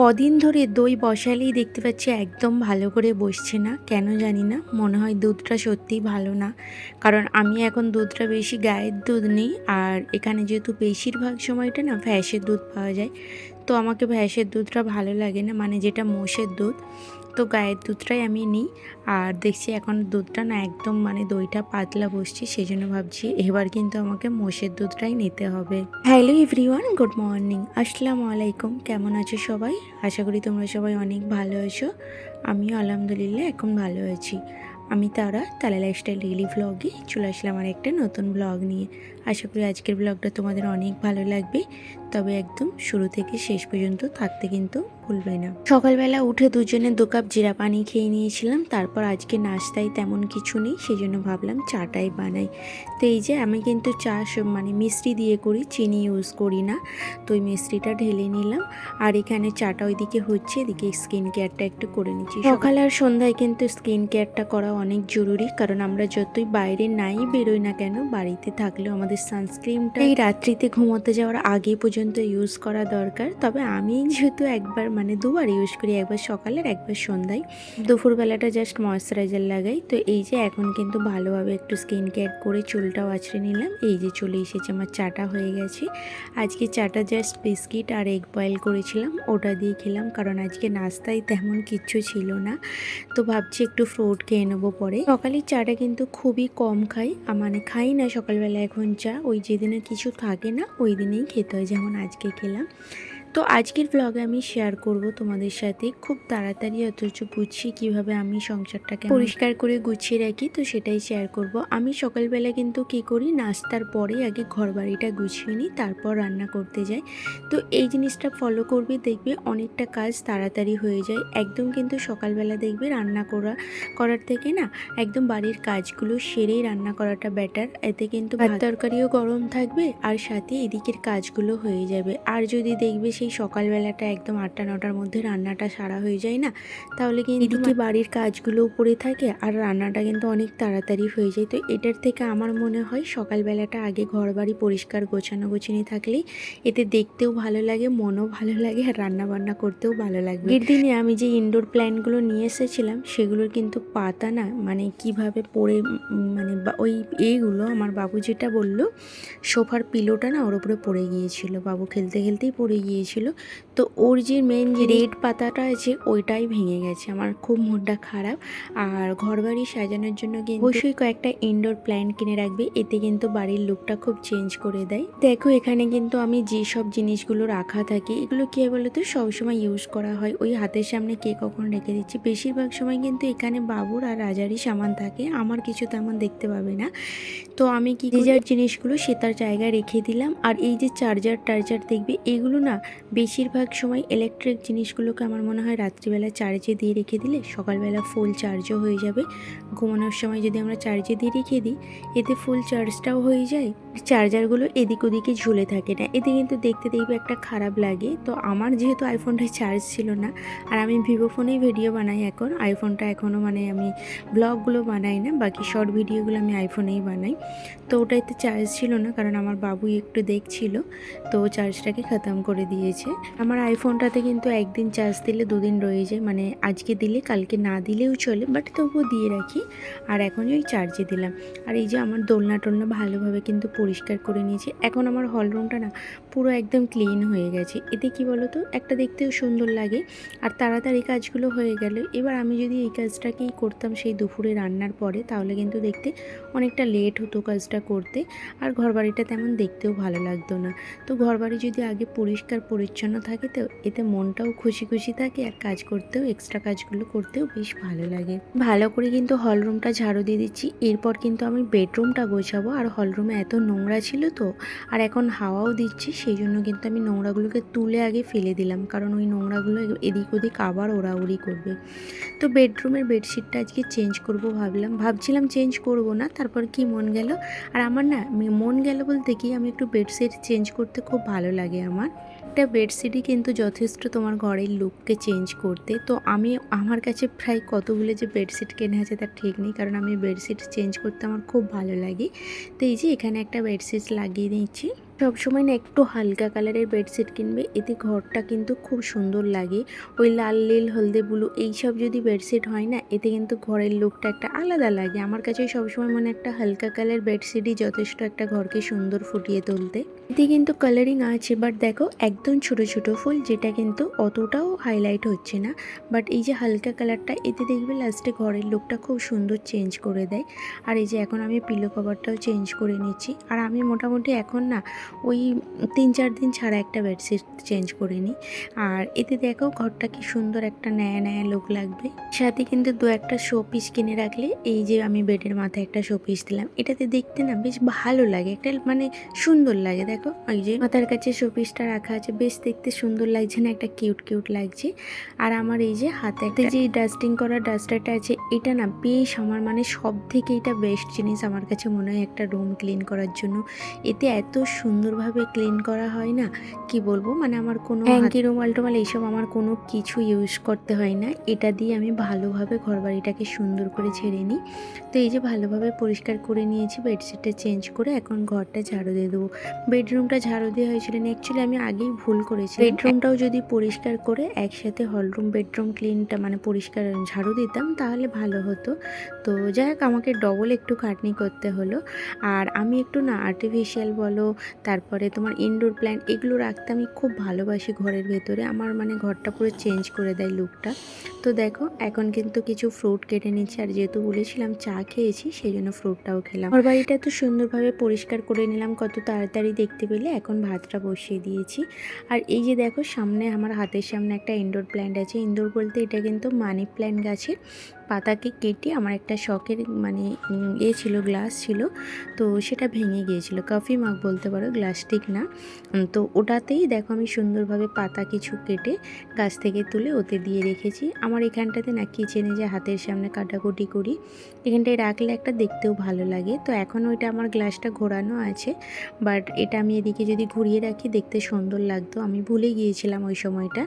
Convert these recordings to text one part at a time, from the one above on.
কদিন ধরে দই বসালেই দেখতে পাচ্ছি একদম ভালো করে বসছে না, কেন জানি না, মনে হয় দুধটা সত্যিই ভালো না। কারণ আমি এখন দুধটা বেশি গায়ের দুধ নিই, আর এখানে যেহেতু বেশিরভাগ সময়টা না ভ্যাসের দুধ পাওয়া যায়, তো আমাকে ভ্যাসের দুধটা ভালো লাগে না মানে যেটা মোষের দুধ। তো গায়ের দুধটাই আমি নিই। আর দেখছি এখন দুধটা না একদম মানে দইটা পাতলা বসছি সেই জন্য ভাবছি এবার কিন্তু আমাকে মোষের দুধটাই নিতে হবে। Hello everyone, good morning. আসসালামু আলাইকুম। কেমন আছো সবাই? আশা করি তোমরা সবাই অনেক ভালো আছো। আমিও আলহামদুলিল্লাহ এখন ভালো আছি। আমি তারা তালা লাইফস্টাইল ডেইলি ভ্লগে চলে আসলাম আর একটা নতুন ব্লগ নিয়ে। আশা করি আজকের ব্লগটা তোমাদের অনেক ভালো লাগবে। তবে একদম শুরু থেকে শেষ পর্যন্ত থাকতে কিন্তু ভুলবে না। সকালবেলা উঠে দুজনে দু কাপ জিরা পানি খেয়ে নিয়েছিলাম তারপর আজকে নাস্তায় তেমন কিছু নেই সেই জন্য ভাবলাম চাটাই বানাই। তো এই যে আমি কিন্তু চা মানে মিষ্টি দিয়ে করি চিনি ইউজ করি না তো ওই মিষ্টিটা ঢেলে নিলাম। আর এখানে চাটা ওইদিকে হচ্ছে এদিকে স্কিন কেয়ারটা একটু করে নিচ্ছি। সকাল আর সন্ধ্যায় কিন্তু স্কিন কেয়ারটা করা অনেক জরুরি কারণ আমরা যতই বাইরে নাই বেরোই না কেন বাড়িতে থাকলেও আমাদের সানস্ক্রিনটা এই রাত্রিতে ঘুমোতে যাওয়ার আগে পর্যন্ত ইউজ করা দরকার। তবে আমি যেহেতু একবার মানে দুবার ইউজ করি, একবার সকালে আর একবার সন্ধ্যায়। দুপুরবেলাটা জাস্ট ময়শ্চারাইজার লাগাই। তো এই যে এখন কিন্তু ভালোভাবে একটু স্কিন কেয়ার করে চুলটাও আছড়ে নিলাম। এই যে চলে এসেছে, আমার চাটা হয়ে গেছে। আজকে চাটা জাস্ট বিস্কিট আর এগ বয়েল করেছিলাম। ওটা দিয়ে খেলাম, কারণ আজকে নাস্তায় তেমন কিচ্ছু ছিল না। তো ভাবছি একটু ফ্রুট খেয়ে নেব পরে। সকালের চাটা কিন্তু খুবই কম খাই। মানে খাই না সকালবেলা এখন চা। ওই যেদিনে কিছু থাকে না, ওই দিনেই খেতে হয়। যেমন আজকে খেলাম। তো আজকের ব্লগে আমি শেয়ার করব তোমাদের সাথে। খুব তাড়াতাড়ি অথচ গুছিয়ে কীভাবে আমি সংসারটাকে পরিষ্কার করে গুছিয়ে রাখি তো সেটাই শেয়ার করব। আমি সকালবেলা কিন্তু কি করি নাস্তার পরে আগে ঘর বাড়িটা গুছিয়ে নিই তারপর রান্না করতে যাই। তো এই জিনিসটা ফলো করবে দেখবে অনেকটা কাজ তাড়াতাড়ি হয়ে যায়। একদম কিন্তু সকালবেলা দেখবে রান্না করা করার থেকে না একদম বাড়ির কাজগুলো সেরেই রান্না করাটা বেটার এতে কিন্তু ভাত তরকারিও গরম থাকবে আর সাথে এদিকের কাজগুলো হয়ে যাবে। আর যদি দেখবে সেই সকালবেলাটা একদম আটটা নটার মধ্যে রান্নাটা সারা হয়ে যায় না? তাহলে কিন্তু এদিকে বাড়ির কাজগুলো পড়ে থাকে আর রান্নাটা কিন্তু অনেক তাড়াতাড়ি হয়ে যায়। তো এটার থেকে আমার মনে হয় সকালবেলাটা আগে ঘর বাড়ি পরিষ্কার গোছানো গোছানি থাকলেই এতে দেখতেও ভালো লাগে মনও ভালো লাগে আর রান্না বান্না করতেও ভালো লাগবে। এর দিনে আমি যে ইনডোর প্ল্যান্টগুলো নিয়ে এসেছিলাম সেগুলোর কিন্তু পাতা না মানে কীভাবে পড়ে মানে ওই এইগুলো আমার বাবু যেটা বলল সোফার পিলোটা না ওর উপরে পড়ে গিয়েছিল। বাবু খেলতে খেলতেই পড়ে গিয়েছিল। তো ওর যে মেন যে রেড পাতাটা আছে, ওইটাই ভেঙে গেছে। আমার খুব মনটা খারাপ। আর ঘরবাড়ি সাজানোর জন্য কিন্তু অবশ্যই কয়েকটা ইনডোর প্ল্যান্ট কিনে রাখবে। এতে কিন্তু বাড়ির লুকটা খুব চেঞ্জ করে দেয়। দেখো, এখানে কিন্তু আমি যে সব জিনিসগুলো রাখা থাকে, এগুলো কী বলো তো সবসময় ইউজ করা হয়। ওই হাতের সামনে কে কখন রেখে দিচ্ছি? বেশিরভাগ সময় কিন্তু এখানে বাবুর আর রাজারই সামান থাকে। আমার কিছু তেমন দেখতে পাবে না। তো আমি কি যে যার জিনিসগুলো সে তার জায়গায় রেখে দিলাম। আর এই যে চার্জার টার্জার দেখবে, এগুলো না বেশিরভাগ সময় ইলেকট্রিক জিনিসগুলোকে আমার মনে হয় রাত্রিবেলা চার্জে দিয়ে রেখে দিলে সকালবেলা ফুল চার্জও হয়ে যাবে। ঘুমানোর সময় যদি আমরা চার্জে দিয়ে রেখে দিই, এতে ফুল চার্জটাও হয়ে যায় চার্জারগুলো এদিক ওদিকে ঝুলে থাকে না। এতে কিন্তু দেখতে দেখবে একটা খারাপ লাগে। তো আমার যেহেতু আইফোনটায় চার্জ ছিল না, আর আমি ভিভো ফোনেই ভিডিও বানাই এখন আইফোনটা এখনও মানে আমি ব্লগগুলো বানাই না, বাকি শর্ট ভিডিওগুলো আমি আইফোনেই বানাই। তো ওটাতে চার্জ ছিল না, কারণ আমার বাবু একটু দেখছিল, তো চার্জটাকে খতম করে দিয়েছে। আমার আইফোনটাতে কিন্তু একদিন চার্জ দিলে দুদিন রয়ে যায়। মানে আজকে দিলে, কালকে না দিলেও চলে বাট তবুও দিয়ে রাখি। আর এখন ওই চার্জে দিলাম। আর এই যে আমার দোলনা টোলনা ভালোভাবে কিন্তু পরিষ্কার করে নিয়েছি। এখন আমার হলরুমটা না পুরো একদম ক্লিন হয়ে গেছে। এতে কি বলো তো একটা দেখতেও সুন্দর লাগে। আর তাড়াতাড়ি কাজগুলো হয়ে গেল, এবার আমি যদি এই কাজটাকেই করতাম সেই দুপুরে রান্নার পরে, তাহলে কিন্তু দেখতে অনেকটা লেট হতো কাজটা করতে। আর ঘরবাড়িটা তেমন দেখতেও ভালো লাগতো না। তো ঘরবাড়ি যদি আগে পরিষ্কার পরিচ্ছন্ন থাকে তো এতে মনটাও খুশি খুশি থাকে আর কাজ করতেও এক্সট্রা কাজগুলো করতেও বেশ ভালো লাগে। ভালো করে কিন্তু হলরুমটা ঝাড়ু দিয়ে দিচ্ছি। এরপর কিন্তু আমি বেডরুমটা গোছাবো। আর হলরুমে এত নোংরা ছিল তো, আর এখন হাওয়াও দিচ্ছে, সেই জন্য কিন্তু আমি নোংরাগুলোকে তুলে আগে ফেলে দিলাম। কারণ ওই নোংরাগুলো এদিক ওদিক আবার ওড়াউড়ি করবে। তো বেডরুমের বেডশিটটা আজকে চেঞ্জ করব ভাবলাম। ভাবছিলাম চেঞ্জ করব না, তারপর কি মন গেল? আর আমার না, মন গেল বলতে কি, আমি একটু বেডশিট চেঞ্জ করতে খুব ভালো লাগে আমার। একটা বেডশিটই কিন্তু যথেষ্ট তোমার ঘরের লুককে চেঞ্জ করতে। তো আমি, আমার কাছে প্রায় কতগুলো যে বেডশিট কেনা আছে তার ঠিক নেই, কারণ আমি বেডশিট চেঞ্জ করতে আমার খুব ভালো লাগে। তো এই যে এখানে একটা বেডশিট লাগিয়ে নিচ্ছি সবসময় না একটু হালকা কালারের বেডশিট কিনবে, এতে ঘরটা কিন্তু খুব সুন্দর লাগে। ওই লাল, নীল, হলদে, ব্লু এইসব যদি বেডশিট হয় না, এতে কিন্তু ঘরের লুকটা একটা আলাদা লাগে। আমার কাছে সবসময় মনে একটা হালকা কালার বেডশিটই যথেষ্ট একটা ঘরকে সুন্দর ফুটিয়ে তুলতে। এতে কিন্তু কালারিং আছে, বাট দেখো একদম ছোট ছোট ফুল, যেটা কিন্তু অতটাও হাইলাইট হচ্ছে না। বাট এই যে হালকা কালারটা, এতে দেখবে লাস্টে ঘরের লুকটা খুব সুন্দর চেঞ্জ করে দেয়। আর এই যে এখন আমি পিলো কভারটাও চেঞ্জ করে নিচ্ছি। আর আমি মোটামুটি এখন না ওই তিন চার দিন ছাড়া একটা বেডশিট চেঞ্জ করে নিই। আর এতে দেখো ঘরটা কি সুন্দর একটা ন্যায় ন্যায় লোক লাগবে। সাথে কিন্তু দু একটা শো পিস কিনে রাখলে এই যে আমি বেডের মাথায় একটা শো পিস দিলাম, এটাতে দেখতে না বেশ ভালো লাগে, একটা মানে সুন্দর লাগে। দেখো ওই যে মাথার কাছে শো পিসটা রাখা আছে, বেশ দেখতে সুন্দর লাগছে না, একটা কিউট কিউট লাগছে। আর আমার এই যে হাতে একটা যে ডাস্টিং করা ডাস্টারটা আছে, এটা না বেশ আমার মানে সব থেকে এটা বেস্ট জিনিস আমার কাছে মনে হয় একটা রুম ক্লিন করার জন্য। এতে এত সুন্দরভাবে ক্লিন করা হয় না? কি বলব? মানে আমার কোনো হ্যাঙ্কি রুমাল টুমাল এইসব আমার কোনো কিছু ইউজ করতে হয় না। এটা দিয়ে আমি ভালোভাবে ঘর বাড়িটাকে সুন্দর করে ছেড়ে নিই। তো এই যে ভালোভাবে পরিষ্কার করে নিয়েছি বেডশিটটা চেঞ্জ করে এখন ঘরটা ঝাড়ু দিয়ে দেবো। বেডরুমটা ঝাড়ু দেওয়া হয়েছিল না অ্যাকচুয়ালি আমি আগেই ভুল করেছি বেডরুমটাও যদি পরিষ্কার করে একসাথে হলরুম বেডরুম ক্লিনটা মানে পরিষ্কার ঝাড়ু দিতাম তাহলে ভালো হতো। তো যাই হোক আমাকে ডবল একটু খাটনি করতে হলো। আর আমি একটু না আর্টিফিশিয়াল বলো তারপরে তোমার ইনডোর প্ল্যান্ট এগুলো রাখতে আমি খুব ভালোবাসি ঘরের ভেতরে। আমার মানে ঘরটা পুরো চেঞ্জ করে দেয় লুকটা তো দেখো, এখন কিন্তু কিছু ফ্রুট কেটে নিচ্ছি। আর যেহেতু বলেছিলাম চা খেয়েছি, সেই জন্য ফ্রুটটাও খেলাম। আমার বাড়িটা তো সুন্দরভাবে পরিষ্কার করে নিলাম, কত তাড়াতাড়ি দেখতে পেলে। এখন ভাতটা বসিয়ে দিয়েছি। আর এই যে দেখো, সামনে আমার হাতের সামনে একটা ইনডোর প্ল্যান্ট আছে। ইনডোর বলতে এটা কিন্তু মানি প্ল্যান্ট গাছের। পাতাকে কেটে আমার একটা শখের মানে এ ছিল, গ্লাস ছিল, তো সেটা ভেঙে গিয়েছিল। কফি মাগ বলতে পারো গ্লাসটিক না। তো ওটাতেই দেখো আমি সুন্দরভাবে পাতা কিছু কেটে গাছ থেকে তুলে ওতে দিয়ে রেখেছি। আমার এখানটাতে না কিচেনে যে হাতের সামনে কাটাকুটি করি, এখানটায় রাখলে একটা দেখতেও ভালো লাগে। তো এখন ওইটা আমার গ্লাসটা ঘোরানো আছে, বাট এটা আমি এদিকে যদি ঘুরিয়ে রাখি, দেখতে সুন্দর লাগতো। আমি ভুলে গিয়েছিলাম ওই সময়টা।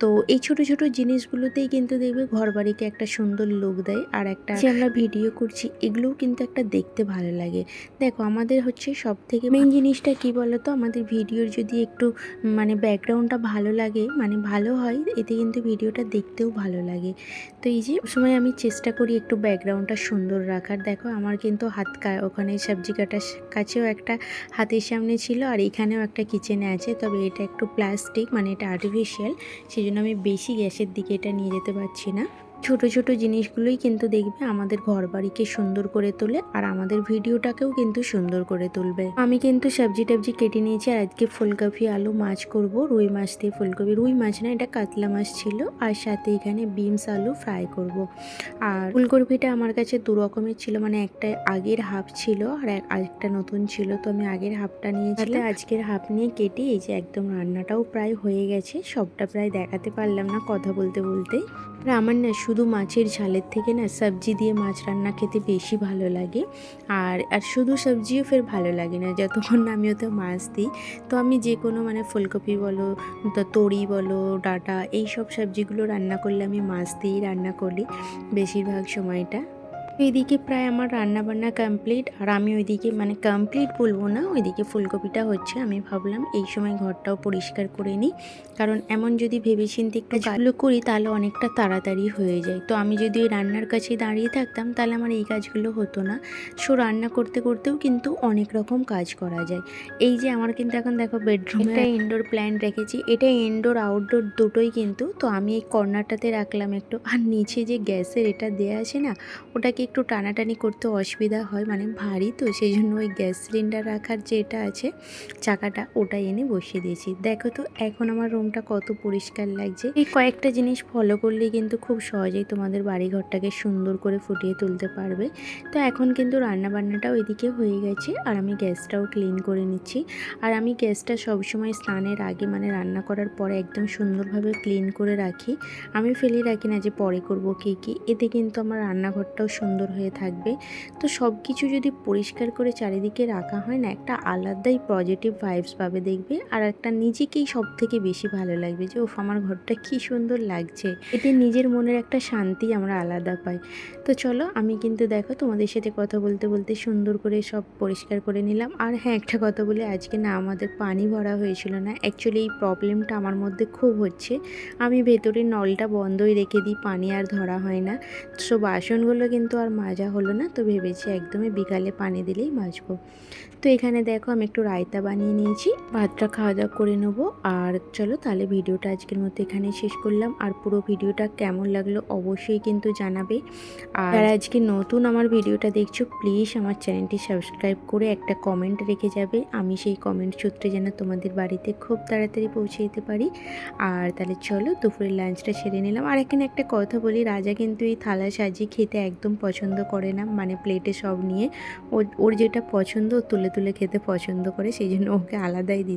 তো এই ছোট ছোট জিনিসগুলোতেই কিন্তু দেখবে ঘর বাড়িকে একটা সুন্দর লুক দেয় আর একটা যে আমরা ভিডিও করছি এগুলোও কিন্তু একটা দেখতে ভালো লাগে। দেখো আমাদের হচ্ছে সব থেকে মেন জিনিসটা কি তো আমাদের ভিডিওর যদি একটু মানে ব্যাকগ্রাউন্ডটা ভালো লাগে মানে ভালো হয় এতে কিন্তু ভিডিওটা দেখতেও ভালো লাগে। তো এই যে সময় আমি চেষ্টা করি একটু ব্যাকগ্রাউন্ডটা সুন্দর রাখার। দেখো আমার কিন্তু হাত কা- ওখানে সবজি কাটার কাছেও একটা হাতের সামনে ছিল আর এখানেও একটা কিচেনে আছে। তবে এটা একটু প্লাস্টিক মানে এটা আর্টিফিশিয়াল সেই জন্য আমি বেশি গ্যাসের দিকে এটা নিয়ে যেতে পারছি না। ছোট ছোট জিনিসগুলোই কিন্তু দেখবে আমাদের ঘর বাড়িকে সুন্দর করে তোলে আর আমাদের ভিডিওটাকেও কিন্তু সুন্দর করে তুলবে। আমি কিন্তু সবজি টবজি কেটে নিয়েছি আর আজকে ফুলকপি, আলু মাছ করব, রুই মাছ দিয়ে ফুলকপি। রুই মাছ না, এটা কাতলা মাছ ছিল আর সাথে এখানে বিমস আলু ফ্রাই করব। আর ফুলকপিটা আমার কাছে দু রকমের ছিল মানে একটা আগের হাফ ছিল আর আরেকটা নতুন ছিল, তো আমি আগের হাফটা নিয়েছিলাম। আজকের হাফ নিয়ে কেটে এই যে একদম রান্নাটাও প্রায় হয়ে গেছে, সবটা প্রায় দেখাতে পারলাম না কথা বলতে বলতে আর আমার না শুধু মাছের ঝালের থেকে না সবজি দিয়ে মাছ রান্না খেতে বেশি ভালো লাগে। আর আর শুধু সবজিও ফের ভালো লাগে না। যতক্ষণ না আমি ওতে মাছ দিই, তো আমি যে কোনো মানে ফুলকপি বলো, তো তরি বলো, ডাটা এই সব সবজিগুলো রান্না করলে আমি মাছ দিয়েই রান্না করি বেশিরভাগ সময়টা। এদিকে প্রায় আমার রান্না বান্না কমপ্লিট আর আমি ওইদিকে মানে কমপ্লিট বলব না ওইদিকে ফুলকপিটা হচ্ছে আমি ভাবলাম এই সময় ঘরটাও পরিষ্কার করে নিই। কারণ এমন যদি ভেবেচিন্তে একটু কাজগুলো করি তাহলে অনেকটা তাড়াতাড়ি হয়ে যায়। তো আমি যদি ওই রান্নার কাছে দাঁড়িয়ে থাকতাম তাহলে আমার এই কাজগুলো হতো না। সো রান্না করতে করতেও কিন্তু অনেক রকম কাজ করা যায়। এই যে আমার কিন্তু এখন দেখো বেডরুমে একটা ইনডোর প্ল্যান্ট রেখেছি। এটা ইনডোর আউটডোর দুটোই কিন্তু। তো আমি এই কর্নারটাতে রাখলাম একটু। আর নিচে যে গ্যাসের এটা দেয়া আছে না ওটাকে একটু টানাটানি করতে অসুবিধা হয় মানে ভারী তো, সেই জন্য ওই গ্যাস সিলিন্ডার রাখার যেটা আছে, চাকাটা ওটা এনে বসিয়ে দিয়েছি। দেখো তো, এখন আমার রুমটা কত পরিষ্কার লাগছে। এই কয়েকটা জিনিস ফলো করলেই কিন্তু খুব সহজেই তোমাদের বাড়ি ঘরটাকে সুন্দর করে ফুটিয়ে তুলতে পারবে। তো এখন কিন্তু রান্না বান্নাটাও এদিকে হয়ে গেছে, আর আমি গ্যাসটাও ক্লিন করে নিচ্ছি। আর আমি গ্যাসটা সবসময় স্নানের আগে মানে রান্না করার পরে একদম সুন্দরভাবে ক্লিন করে রাখি। আমি ফেলে রাখি না যে পরে করব কী কী, এতে কিন্তু আমার রান্নাঘরটাও সুন্দর সুন্দর হয়ে থাকবে। তো সব কিছু যদি পরিষ্কার করে চারিদিকে রাখা হয় না, একটা আলাদাই পজিটিভ ভাইবস পাবে দেখবে। আর একটা নিজেকেই সব থেকে বেশি ভালো লাগবে যে, ওফ, আমার ঘরটা কি সুন্দর লাগছে। এতে নিজের মনের একটা শান্তি আমরা আলাদা পাই। তো চলো, আমি কিন্তু দেখো তোমাদের সাথে কথা বলতে বলতে সুন্দর করে সব পরিষ্কার করে নিলাম। আর হ্যাঁ একটা কথা বলি, আজকে না আমাদের পানি ভরা হয়েছিল না। অ্যাকচুয়ালি এই প্রবলেমটা আমার মধ্যে খুব হচ্ছে। আমি ভেতরে নলটা বন্ধই রেখে দিই, পানি আর ধরা হয় না। সো বাসনগুলো কিন্তু আর মাজা হলো না, তো ভেবেছি একদমই বিকালে পানি দিলেই মাজবো। তো এখানে দেখো আমি একটু রায়তা বানিয়ে নিয়েছি, ভাতটা খাওয়া দাওয়া করে নেব। আর চলো তাহলে ভিডিওটা আজকের মতো এখানেই শেষ করলাম। আর পুরো ভিডিওটা কেমন লাগল অবশ্যই কিন্তু জানাবে। আর আজকে নতুন আমার ভিডিওটা দেখছ প্লিজ আমার চ্যানেলটি সাবস্ক্রাইব করে একটা কমেন্ট রেখে যাবে। আমি সেই কমেন্ট সূত্রে যেন তোমাদের বাড়িতে খুব তাড়াতাড়ি পৌঁছে দিতে পারি। আর তাহলে চলো দুপুরের লাঞ্চটা সেরে নিলাম। আর এখানে একটা কথা বলি, রাজা কিন্তু এই থালা সাজিয়ে খেতে একদম পছন্দ করে না মানে প্লেটে সব নিয়ে ওর যেটা পছন্দ তুলে তুলে খেতে পছন্দ করে, সেই জন্য ওকে আলাদাই দিতে।